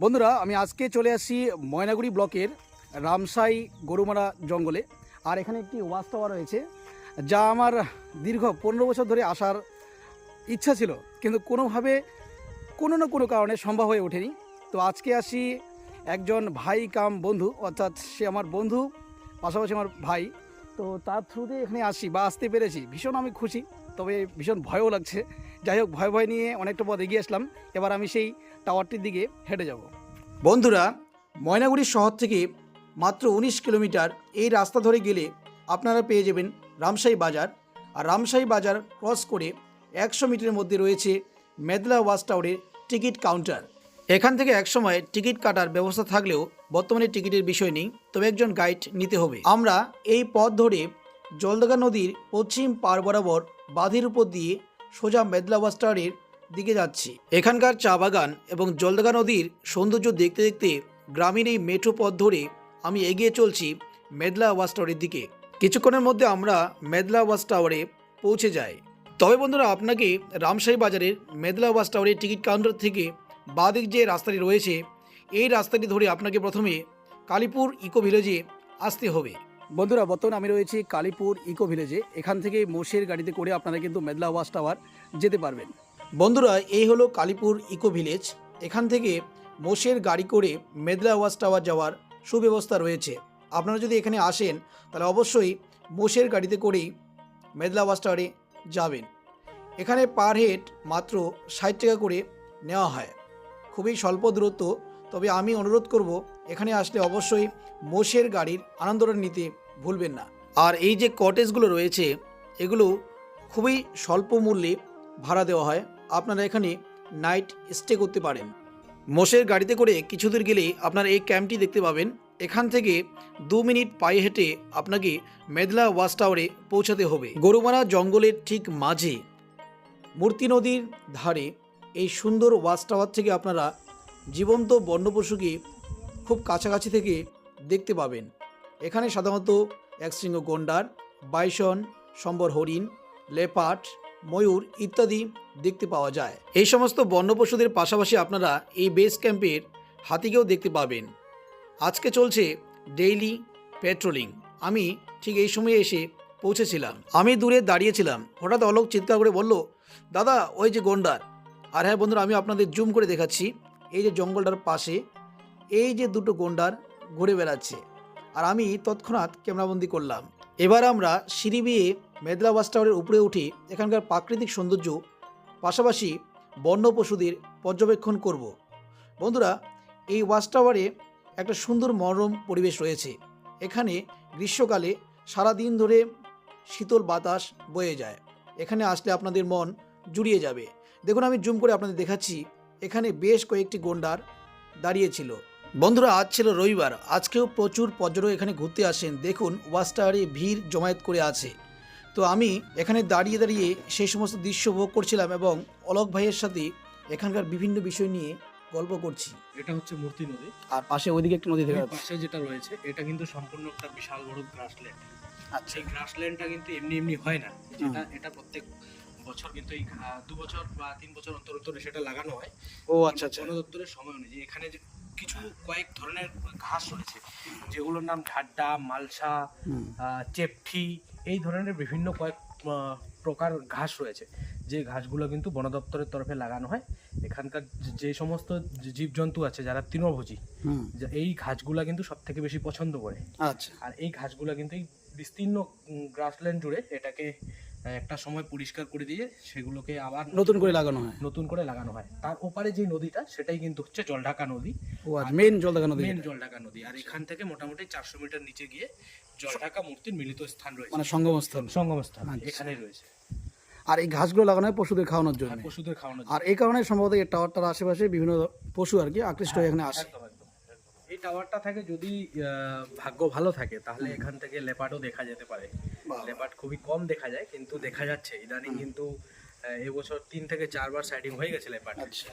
বন্ধুরা, আমি আজকে চলে আসি ময়নাগুড়ি ব্লকের রামসাই গরুমারা জঙ্গলে। আর এখানে একটি ওয়াচ টাওয়ার রয়েছে, যা আমার দীর্ঘ পনেরো বছর ধরে আসার ইচ্ছা ছিল, কিন্তু কোনোভাবে কোনো না কোনো কারণে সম্ভব হয়ে ওঠেনি। তো আজকে আসি একজন ভাই কাম বন্ধু, অর্থাৎ সে আমার বন্ধু, পাশাপাশি আমার ভাই। তো তার থ্রুতে এখানে আসি বা আসতে পেরেছি, ভীষণ আমি খুশি। তবে ভীষণ ভয়ও লাগছে। যাই হোক, ভয় ভয় নিয়ে অনেকটা পথ এগিয়ে আসলাম। এবার আমি সেই টাওয়ারটির দিকে হেঁটে যাব। বন্ধুরা, ময়নাগুড়ি শহর থেকে মাত্র উনিশ কিলোমিটার এই রাস্তা ধরে গেলে আপনারা পেয়ে যাবেন রামসাই বাজার। আর রামসাই বাজার ক্রস করে একশো মিটারের মধ্যে রয়েছে মেদলা ওয়াচ টাওয়ারের টিকিট কাউন্টার। এখান থেকে একসময় টিকিট কাটার ব্যবস্থা থাকলেও বর্তমানে টিকিটের বিষয় নেই, তবে একজন গাইড নিতে হবে। আমরা এই পথ ধরে জলদগা নদীর পশ্চিম পার বরাবর বাঁধের উপর দিয়ে সোজা মেদলা ওয়াচ টাওয়ারের দিকে যাচ্ছি। এখানকার চা বাগান এবং জলদগা নদীর সৌন্দর্য দেখতে দেখতে গ্রামীণ এই মেঠো পথ ধরে আমি এগিয়ে চলছি মেদলা ওয়াচ টাওয়ারের দিকে। কিছুক্ষণের মধ্যে আমরা মেদলা ওয়াচ টাওয়ারে পৌঁছে যাই। তবে বন্ধুরা, আপনাকে রামশাহী বাজারের মেদলা ওয়াচ টাওয়ারের টিকিট কাউন্টার থেকে বাদিক যে রাস্তাটি রয়েছে, এই রাস্তাটি ধরে আপনাকে প্রথমে কালীপুর ইকো ভিলেজে আসতে হবে। বন্ধুরা, বর্তমানে আমি রয়েছি কালীপুর ইকো ভিলেজে। এখান থেকে মোষের গাড়িতে করে আপনারা কিন্তু মেদলা ওয়াচ টাওয়ার যেতে পারবেন। বন্ধুরা, এই হলো কালীপুর ইকো ভিলেজ। এখান থেকে মোষের গাড়ি করে মেদলা ওয়াচ টাওয়ার যাওয়ার সুব্যবস্থা রয়েছে। আপনারা যদি এখানে আসেন, তাহলে অবশ্যই মোষের গাড়িতে করেই মেদলা ওয়াচ টাওয়ারে যাবেন। এখানে পার হেড মাত্র ষাট টাকা করে নেওয়া হয়। খুবই স্বল্প দূরত্ব তবে আমি অনুরোধ করব, এখানে আসলে অবশ্যই মোষের গাড়ির আনন্দটা নিতে ভুলবেন না। আর এই যে কটেজগুলো রয়েছে, এগুলো খুবই স্বল্প মূল্যে ভাড়া দেওয়া হয়। আপনারা এখানে নাইট স্টে করতে পারেন। মোষের গাড়িতে করে কিছু দূর গেলেই আপনার এই ক্যাম্পটি দেখতে পাবেন। এখান থেকে দু মিনিট পায়ে হেঁটে আপনাকে মেদলা ওয়াচ টাওয়ারে পৌঁছাতে হবে। গরুমারা জঙ্গলের ঠিক মাঝে মূর্তি নদীর ধারে এই সুন্দর ওয়াচ টাওয়ার থেকে আপনারা জীবন্ত বন্যপশুকে খুব কাছাকাছি থেকে দেখতে পাবেন। এখানে সাধারণত একশৃঙ্গ গন্ডার, বাইসন, সম্বর হরিণ, লেপাট, ময়ূর ইত্যাদি দেখতে পাওয়া যায়। এই সমস্ত বন্য পশুদের পাশাপাশি আপনারা এই বেস ক্যাম্পের হাতিকেও দেখতে পাবেন। আজকে চলছে ডেইলি পেট্রোলিং। আমি ঠিক এই সময়ে এসে পৌঁছেছিলাম। আমি দূরে দাঁড়িয়েছিলাম। হঠাৎ অলোক চিৎকার করে বলল, দাদা, ওই যে গন্ডার। আর হ্যাঁ বন্ধুরা, আমি আপনাদের জুম করে দেখাচ্ছি। এই যে জঙ্গলটার পাশে, এই যে দুটো গন্ডার ঘুরে বেড়াচ্ছে। আর আমি তৎক্ষণাৎ ক্যামেরাবন্দি করলাম। এবার আমরা সিঁড়ি বেয়ে মেদলা বাস টাওয়ারের উপরে উঠে এখানকার প্রাকৃতিক সৌন্দর্য, পাশাপাশি বন্য পশুদের পর্যবেক্ষণ করব। বন্ধুরা, এই ওয়াচ টাওয়ারে একটা সুন্দর মনোরম পরিবেশ রয়েছে। এখানে গ্রীষ্মকালে সারা দিন ধরে শীতল বাতাস বয়ে যায়। এখানে আসলে আপনাদের মন জুড়িয়ে যাবে। দেখুন, আমি জুম করে আপনাদের দেখাচ্ছি এখানে বেশ কয়েকটি গন্ডার দাঁড়িয়েছিল বন্ধুরা আজ ছিল রবিবার। আজকেও প্রচুর পর্যটক এখানে ঘুরতে আসেন। দেখুন ওয়াচ টাওয়ারে ভিড় জমায়েত করে আছে। তো আমি এখানে দাঁড়িয়ে দাঁড়িয়ে সেই সমস্ত দৃশ্য উপভোগ করছিলাম এবং অলক ভাইয়ের সাথে এখানকার বিভিন্ন বিষয় নিয়ে গল্প করছি। এটা হচ্ছে মূর্তি নদী। আর পাশে ওইদিকে একটি নদী দেখা যাচ্ছে। পাশে যেটা রয়েছে এটা কিন্তু সম্পূর্ণ একটা বিশাল বড় গ্রাসল্যান্ড আচ্ছা। সেই গ্রাসল্যান্ডটা কিন্তু এমনি এমনি হয় না। যেটা এটা প্রত্যেক বছর কিন্তু এই দু বছর বা তিন বছর অন্তর অন্তর সেটা লাগানো হয়। ও আচ্ছা আচ্ছা। দপ্তরের সময় অনুযায়ী এখানে যে কিছু কয়েক ধরনের ঘাস রয়েছে যেগুলোর নাম ঢাড্ডা মালসা। চেপঠি এই ধরনের বিভিন্ন কয়েক প্রকার ঘাস রয়েছে। যে ঘাসগুলো কিন্তু বন দপ্তরের তরফে লাগানো হয়। এখানকার যে- সমস্ত জীবজন্তু আছে যারা তৃণভোজী এই ঘাসগুলা কিন্তু সব থেকে বেশি পছন্দ করে। আচ্ছা। আর এই ঘাসগুলা কিন্তু এই বিস্তীর্ণ গ্রাসল্যান্ড জুড়ে এটাকে একটা সময় পরিষ্কার করে দিয়ে সেগুলোকে আবার নতুন করে লাগানো হয়। নতুন করে লাগানো হয়। তার ওপারে যে নদীটা সেটাই কিন্তু হচ্ছে জলঢাকা নদী। ও আর মেন জল দেখা নদী মেন। জলঢাকা নদী। আর এখান থেকে মোটামুটি চারশো মিটার নিচে গিয়ে জলঢাকা মূর্তির মিলিত স্থান রয়েছে। মানে সঙ্গমস্থল সঙ্গম স্থান আচ্ছা। এখানে রয়েছে। আর এই ঘাসগুলো লাগানো হয় পশুদের খাওয়ানোর জন্য। পশুদের খাওয়ানোর আর এই কারণে সম্ভবত এই টাওয়ারটার আশেপাশে বিভিন্ন পশু আর কি আকৃষ্ট হয়ে এখানে আসে। এই টাওয়ারটা থাকে যদি আহ, ভাগ্য ভালো থাকে তাহলে এখান থেকে লেপার্ডও দেখা যেতে পারে। লেপার্ড খুবই কম দেখা যায় কিন্তু দেখা যাচ্ছে। ইদানিং কিন্তু এবছর তিন থেকে চারবার সাইডিং হয়ে গেছে লেপার্ড আচ্ছা।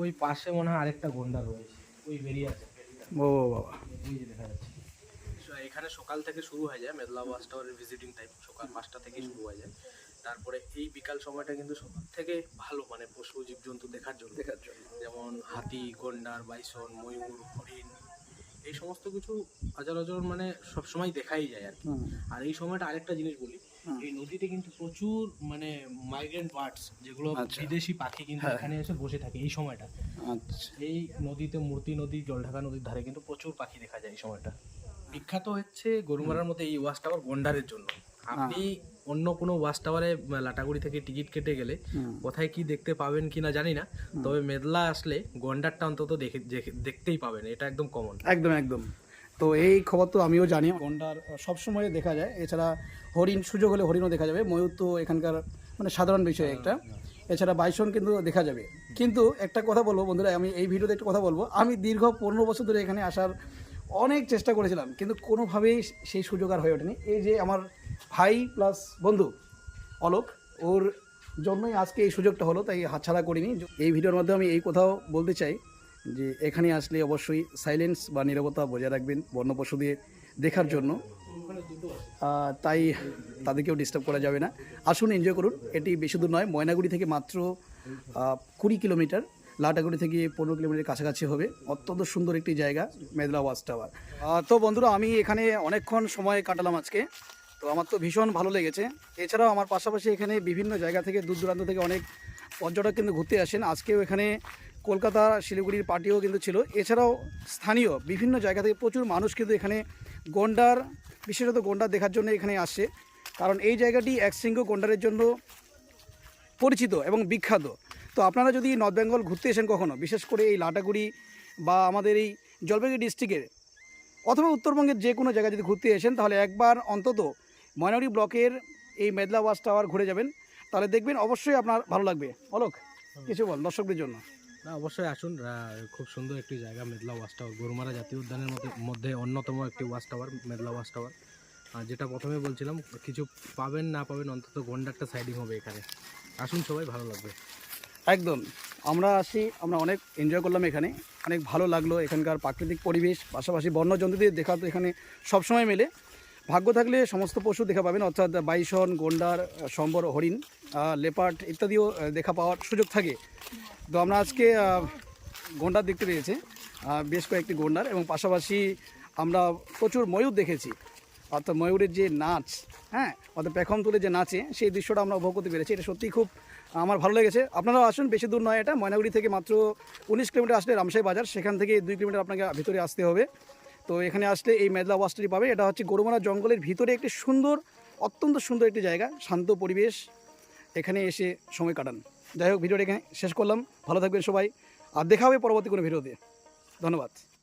ওই পাশে মনে হয় আরেকটা গন্ডা রয়েছে ওই বেরিয়ে আছে। ও বাবা। ওই যে দেখা যাচ্ছে। এখানে সকাল থেকে শুরু হয়ে যায় মেদলা ওয়াচ টাওয়ারের ভিজিটিং টাইম সকাল পাঁচটা থেকে শুরু হয়ে যায়। তারপরে এই বিকাল সময়টা কিন্তু সব থেকে ভালো মানে পশু জীবজন্তু দেখার জন্য। দেখার জন্য। যেমন হাতি গন্ডার বাইসন ময়ূর হরিণ এই সমস্ত কিছু হাজার হাজার মানে সবসময় দেখাই যায় আর কি। আর এই সময়টা আরেকটা জিনিস বলি এই নদীতে কিন্তু প্রচুর মানে মাইগ্রেন্ট বার্ডস যেগুলো আচ্ছা। বিদেশি পাখি কিন্তু হ্যাঁ। এখানে এসে বসে থাকে এই সময়টা। আচ্ছা। এই নদীতে মূর্তি নদী জলঢাকা নদীর ধারে কিন্তু প্রচুর পাখি দেখা যায় এই সময়টা। বিখ্যাত হচ্ছে গরুমারার মধ্যে এই ওয়াচ টাওয়ার গন্ডারের জন্য। আপনি অন্য কোনো ওয়াচ টাওয়ারে লাটাগুড়ি থেকে টিকিট কেটে গেলে কোথায় কি দেখতে পাবেন কিনা জানি না তবে মেদলা আসলে গন্ডারটা অন্তত দেখে দেখে- দেখতেই পাবেন এটা একদম কমন একদম একদম। তো এই খবর তো আমিও জানি গন্ডার সবসময় দেখা যায়। এছাড়া হরিণ সুযোগ হলে হরিণও দেখা যাবে ময়ূর তো এখানকার মানে সাধারণ বিষয় একটা। এছাড়া বাইসন কিন্তু দেখা যাবে। কিন্তু একটা কথা বলব বন্ধুরা আমি এই ভিডিওতে একটা কথা বলব। আমি দীর্ঘ পনেরো বছর ধরে এখানে আসার অনেক চেষ্টা করেছিলাম কিন্তু কোনোভাবেই সেই সুযোগ আর হয়ে ওঠেনি। এই যে আমার ভাই প্লাস বন্ধু অলোক, ওর জন্যই আজকে এই সুযোগটা হলো, তাই হাতছাড়া করিনি। এই ভিডিওর মাধ্যমে আমি এই কথাও বলতে চাই যে, এখানে আসলে অবশ্যই সাইলেন্স বা নিরবতা বজায় রাখবেন বন্য পশু দিয়ে দেখার জন্য। তাই তাদেরকেও ডিস্টার্ব করা যাবে না। আসুন এনজয় করুন। এটি বেশি দূর নয়, ময়নাগুড়ি থেকে মাত্র কুড়ি কিলোমিটার, লাটাগুড়ি থেকে পনেরো কিলোমিটার কাছাকাছি হবে। অত্যন্ত সুন্দর একটি জায়গা, মেদলা ওয়াচ টাওয়ার তো বন্ধুরা, আমি এখানে অনেকক্ষণ সময় কাটালাম আজকে। তো আমার তো ভীষণ ভালো লেগেছে। এছাড়াও আমার পাশাপাশি এখানে বিভিন্ন জায়গা থেকে দূর দূরান্ত থেকে অনেক পর্যটক কিন্তু ঘুরতে আসেন। আজকেও এখানে কলকাতা, শিলিগুড়ির পার্টিও কিন্তু ছিল। এছাড়াও স্থানীয় বিভিন্ন জায়গা থেকে প্রচুর মানুষ কিন্তু এখানে গন্ডার, বিশেষত গন্ডার দেখার জন্য এখানে আসে। কারণ এই জায়গাটি একশৃঙ্গ গন্ডারের জন্য পরিচিত এবং বিখ্যাত। তো আপনারা যদি নর্থ বেঙ্গল ঘুরতে এসেন কখনো, বিশেষ করে এই লাটাগুড়ি বা আমাদের এই জলপাইগুড়ি ডিস্ট্রিক্টের অথবা উত্তরবঙ্গের যে কোনো জায়গায় যদি ঘুরতে এসেন তাহলে একবার অন্তত ময়নাগুড়ি ব্লকের এই মেদলা ওয়াচ টাওয়ার ঘুরে যাবেন। তাহলে দেখবেন অবশ্যই আপনার ভালো লাগবে। অলোক কিছু বল দর্শকদের জন্য। না অবশ্যই আসুন। খুব সুন্দর একটি জায়গা মেদলা ওয়াচ টাওয়ার গরুমারা জাতীয় উদ্যানের মধ্যে অন্যতম একটি watch tower Medla watch tower. আর যেটা প্রথমে বলছিলাম কিছু পাবেন না পাবেন অন্তত গন্ডারটা সাইডিং হবে এখানে। আসুন সবাই ভালো লাগবে। একদম। আমরা আসি আমরা অনেক এনজয় করলাম এখানে। অনেক ভালো লাগল এখানকার প্রাকৃতিক পরিবেশ পাশাপাশি বন্যজন্তুদের দেখা তো এখানে সবসময় মেলে। ভাগ্য থাকলে সমস্ত পশু দেখা পাবেন অর্থাৎ বাইসন গন্ডার সম্বর হরিণ আহ, লেপার্ড ইত্যাদিও দেখা পাওয়ার সুযোগ থাকে। তো আমরা আজকে গন্ডার দেখতে পেয়েছি বেশ কয়েকটি গন্ডার এবং পাশাপাশি আমরা প্রচুর ময়ূর দেখেছি। অর্থাৎ ময়ূরের যে নাচ হ্যাঁ অর্থাৎ পেখম তুলে যে নাচে সেই দৃশ্যটা আমরা উপভোগ করতে পেরেছি। এটা সত্যিই খুব আমার ভালো লেগেছে। আপনারাও আসুন বেশি দূর নয় এটা ময়নাগুড়ি থেকে মাত্র উনিশ কিলোমিটার আসলে রামসাই বাজার। সেখান থেকে দুই কিলোমিটার আপনাকে ভিতরে আসতে হবে। তো এখানে আসলে এই মেদলা ওয়াস্টারি পাবে। এটা হচ্ছে গরুমারা জঙ্গলের ভিতরে একটি সুন্দর, অত্যন্ত সুন্দর একটি জায়গা, শান্ত পরিবেশ। এখানে এসে সময় কাটান। যাই হোক, ভিডিওটা এখানে শেষ করলাম। ভালো থাকবেন সবাই। আর দেখা হবে পরবর্তী কোনো ভিডিওতে ধন্যবাদ।